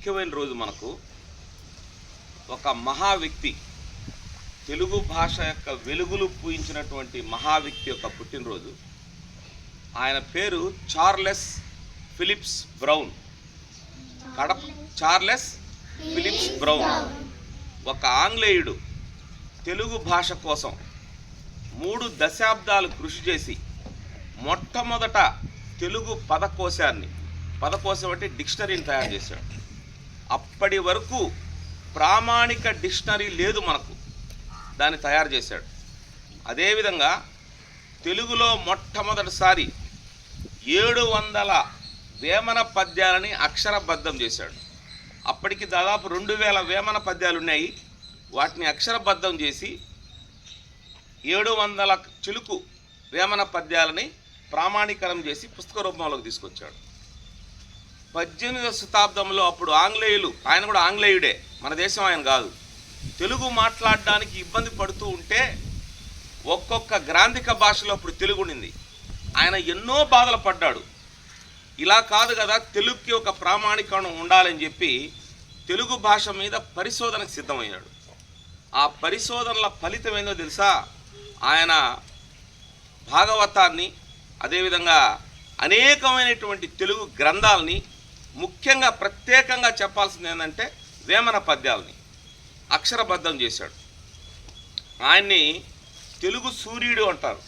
ముఖ్యమైన రోజు మనకు ఒక మహా వ్యక్తి తెలుగు భాష యొక్క వెలుగులు పూయించినటువంటి మహా వ్యక్తి యొక్క పుట్టినరోజు. ఆయన పేరు Charles Philips Brown. Kadapa Charles Philips Brown. ఒక ఆంగ్లేయుడు తెలుగు భాష కోసం మూడు దశాబ్దాలు కృషి చేసి మొట్టమొదట తెలుగు పదకోశాన్ని పదకోశం అంటే డిక్షనరీని తయారు చేశాడు. అప్పటి వరకు ప్రామాణిక డిక్షనరీ లేదు మనకు. దాన్ని తయారు చేశాడు. అదేవిధంగా తెలుగులో మొట్టమొదటిసారి ఏడు వందల వేమన పద్యాలని అక్షరబద్ధం చేశాడు. అప్పటికి దాదాపు రెండు వేల వేమన పద్యాలు ఉన్నాయి వాటిని అక్షరబద్ధం చేసి ఏడు వందల చిలుకు వేమన పద్యాలని ప్రామాణీకరం చేసి పుస్తక రూపంలోకి తీసుకొచ్చాడు. పద్దెనిమిదవ శతాబ్దంలో అప్పుడు ఆంగ్లేయులు ఆయన కూడా ఆంగ్లేయుడే మన దేశం ఆయన కాదు. తెలుగు మాట్లాడడానికి ఇబ్బంది పడుతూ ఉంటే ఒక్కొక్క గ్రాంధిక భాషలో అప్పుడు తెలుగు ఉండింది. ఆయన ఎన్నో బాధలు పడ్డాడు. ఇలా కాదు కదా తెలుగుకి ఒక ప్రామాణికం ఉండాలని చెప్పి తెలుగు భాష మీద పరిశోధనకు సిద్ధమయ్యాడు. ఆ పరిశోధనల ఫలితం ఏందో తెలుసా? ఆయన భాగవతాన్ని అదేవిధంగా అనేకమైనటువంటి తెలుగు గ్రంథాలని ముఖ్యంగా ప్రత్యేకంగా చెప్పాల్సింది ఏంటంటే వేమన పద్యాలని అక్షరబద్ధం చేశాడు. ఆయన్ని తెలుగు సూర్యుడు అంటారు.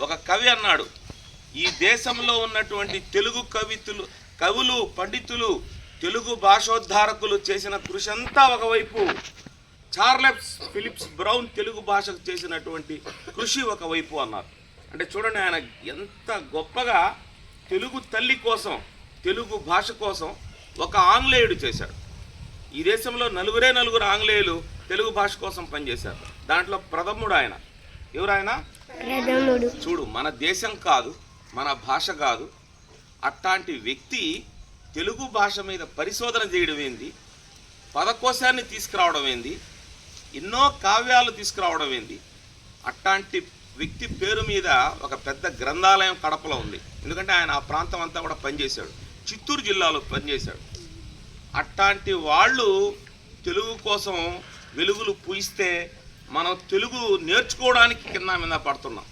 ఒక కవి అన్నాడు ఈ దేశంలో ఉన్నటువంటి తెలుగు కవితులు కవులు పండితులు తెలుగు భాషోద్ధారకులు చేసిన కృషి అంతా ఒకవైపు చార్లెప్స్ ఫిలిప్స్ బ్రౌన్ తెలుగు భాషకు చేసినటువంటి కృషి ఒకవైపు అన్నారు. అంటే చూడండి ఆయన ఎంత గొప్పగా తెలుగు తల్లి కోసం తెలుగు భాష కోసం ఒక ఆంగ్లేయుడు చేశాడు. ఈ దేశంలో నలుగురే నలుగురు ఆంగ్లేయులు తెలుగు భాష కోసం పనిచేశారు. దాంట్లో ప్రథముడు ఆయన. ఎవరు ఆయన ప్రథముడు. చూడు మన దేశం కాదు మన భాష కాదు. అట్లాంటి వ్యక్తి తెలుగు భాష మీద పరిశోధన చేయడం ఏంది? పదకోశాన్ని తీసుకురావడం ఏంది? ఎన్నో కావ్యాలు తీసుకురావడం ఏంది? అట్లాంటి వ్యక్తి పేరు మీద ఒక పెద్ద గ్రంథాలయం కడపలో ఉంది. ఎందుకంటే ఆయన ఆ ప్రాంతం అంతా కూడా పనిచేశాడు. చిత్తూరు జిల్లాలో పనిచేశాడు. అట్లాంటి వాళ్ళు తెలుగు కోసం వెలుగులు పూయిస్తే మనం తెలుగు నేర్చుకోవడానికి కింద మీద పడుతున్నాం.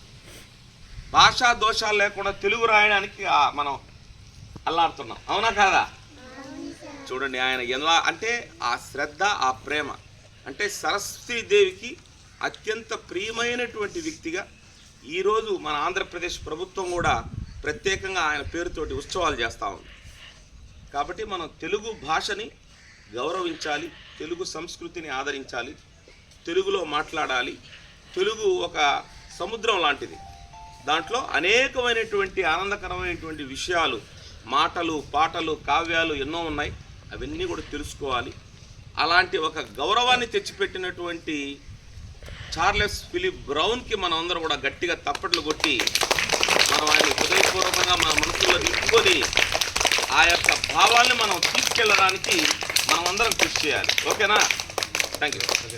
భాషా దోషాలు లేకుండా తెలుగు రాయడానికి మనం అల్లాడుతున్నాం. అవునా కాదా? చూడండి ఆయన ఎలా అంటే ఆ శ్రద్ధ ఆ ప్రేమ. అంటే సరస్వతీదేవికి అత్యంత ప్రియమైనటువంటి వ్యక్తిగా ఈరోజు మన ఆంధ్రప్రదేశ్ ప్రభుత్వం కూడా ప్రత్యేకంగా ఆయన పేరుతోటి ఉత్సవాలు చేస్తూ ఉంది. కాబట్టి మనం తెలుగు భాషని గౌరవించాలి తెలుగు సంస్కృతిని ఆదరించాలి తెలుగులో మాట్లాడాలి తెలుగు ఒక సముద్రం లాంటిది. దాంట్లో అనేకమైనటువంటి ఆనందకరమైనటువంటి విషయాలు మాటలు పాటలు కావ్యాలు ఎన్నో ఉన్నాయి. అవన్నీ కూడా తెలుసుకోవాలి. అలాంటి ఒక గౌరవాన్ని తెచ్చిపెట్టినటువంటి చార్లెస్ ఫిలిప్ బ్రౌన్కి మనం అందరం కూడా గట్టిగా తప్పట్లు కొట్టి మనం ఆయన హృదయపూర్వకంగా మన మనసులో నింపుకొని ఆ యొక్క భావాల్ని మనం తీసుకెళ్ళడానికి మనం అందరం కృషి చేయాలి. ఓకేనా? Thank you